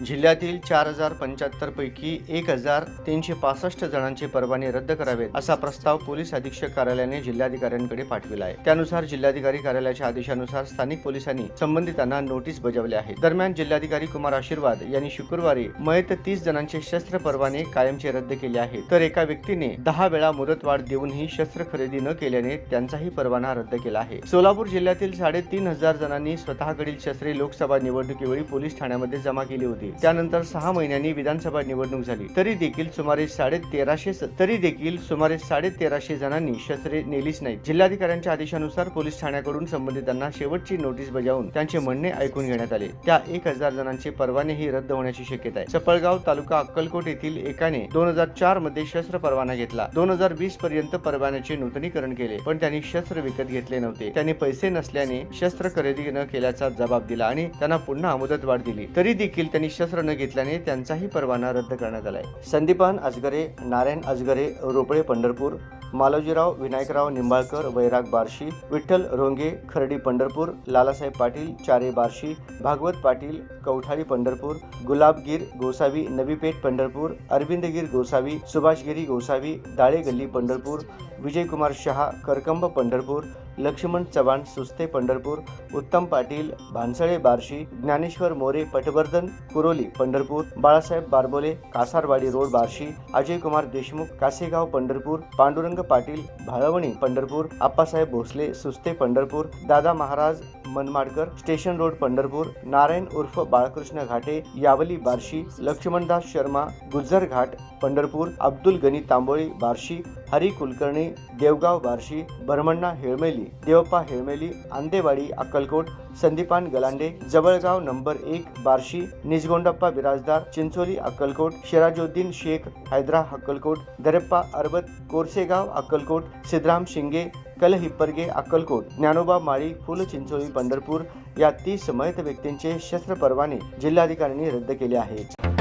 जिल्ह्यातील चार हजार पंच्याहत्तर पैकी एक हजार तीनशे पासष्ट जणांचे परवाने रद्द करावेत असा प्रस्ताव पोलीस अधीक्षक कार्यालयाने जिल्हाधिकाऱ्यांकडे पाठविला आहे. त्यानुसार जिल्हाधिकारी कार्यालयाच्या आदेशानुसार स्थानिक पोलिसांनी संबंधितांना नोटीस बजावले आहे. दरम्यान जिल्हाधिकारी कुमार आशीर्वाद यांनी शुक्रवारी मयत तीस जणांचे शस्त्र परवाने कायमचे रद्द केले आहेत. तर एका व्यक्तीने दहा वेळा मुदतवाढ देऊनही शस्त्र खरेदी न केल्याने त्यांचाही परवाना रद्द केला आहे. सोलापूर जिल्ह्यातील साडेतीन हजार जणांनी स्वतःकडील शस्त्रे लोकसभा निवडणुकीवेळी पोलीस ठाण्यामध्ये जमा केली होती. त्यानंतर सहा महिन्यांनी विधानसभा निवडणूक झाली. तरी देखील सुमारे साडे तेराशे तरी देखील सुमारे साडे तेराशे जणांनी शस्त्रे नेलीच नाही जिल्हाधिकाऱ्यांच्या आदेशानुसार पोलीस ठाण्याकडून संबंधितांना शेवटची नोटीस बजावून त्यांचे म्हणणे ऐकून घेण्यात आले. त्या एक हजार जणांचे परवानेही रद्द होण्याची शक्यता आहे. सपळगाव तालुका अक्कलकोट येथील एकाने दोन हजार चारमध्ये शस्त्र परवाना घेतला. दोन हजार वीस पर्यंत परवान्याचे नूतनीकरण केले पण त्यांनी शस्त्र विकत घेतले नव्हते. त्यांनी पैसे नसल्याने शस्त्र खरेदी न केल्याचा जबाब दिला आणि त्यांना पुन्हा मुदतवाढ दिली. तरी देखील त्यांनी शस्त्र न घेतल्याने त्यांचाही परवाना रद्द करण्यात आलाय. संदीपान अजगरे नारायण अजगरे रोपळे पंढरपूर मालोजीराव विनायकराव निंबाळकर वैराग बार्शी विठ्ठल रोंगे खर्डी पंढरपूर लालासाहेब पाटील चारे बार्शी भागवत पाटील कवठाळी पंढरपूर गुलाबगीर गोसावी नवीपेठ पंढरपूर अरविंदगीर गोसावी सुभाषगिरी गोसावी दाळे गल्ली Pandharpur Vijaykumar Shah Karkamb Pandharpur Laxman Chavan Suste Pandharpur Uttam Patil Bhansale Barshi Dnyaneshwar More Patwardhan Kuroli Pandharpur Balasaheb Barbole Kasarwadi road Barshi Ajay Kumar Deshmukh Kasegaon Pandharpur Pandurang Patil Bhalwani Pandharpur Appasaheb Bhosale Suste Pandharpur Dada Maharaj Manmadkar station road Pandharpur Narayan उर्फ Balkrishna Ghate Yawali Barshi Laxmandas Sharma Gujjar Ghat Pandharpur Abdul Gani Tamboli Barshi Hari Kulkarni Devgaon Barshi Bharmanna Helmeli Devappa Helmeli Andewadi Akkalkot Sandipan Galande Jawalgaon number एक Barshi Nijgondappa Birajdar Chincholi Akkalkot Shirajuddin Shaikh Hydra Akkalkot Dareppa Arbat Korsegaon Akkalkot Siddharam Shinge Kalhipparge Akkalkot Dnyanoba माळी फुल चिंचोली पंढरपूर या तीस मयत व्यक्तींचे शस्त्र परवाने जिल्हाधिकाऱ्यांनी रद्द केले आहेत.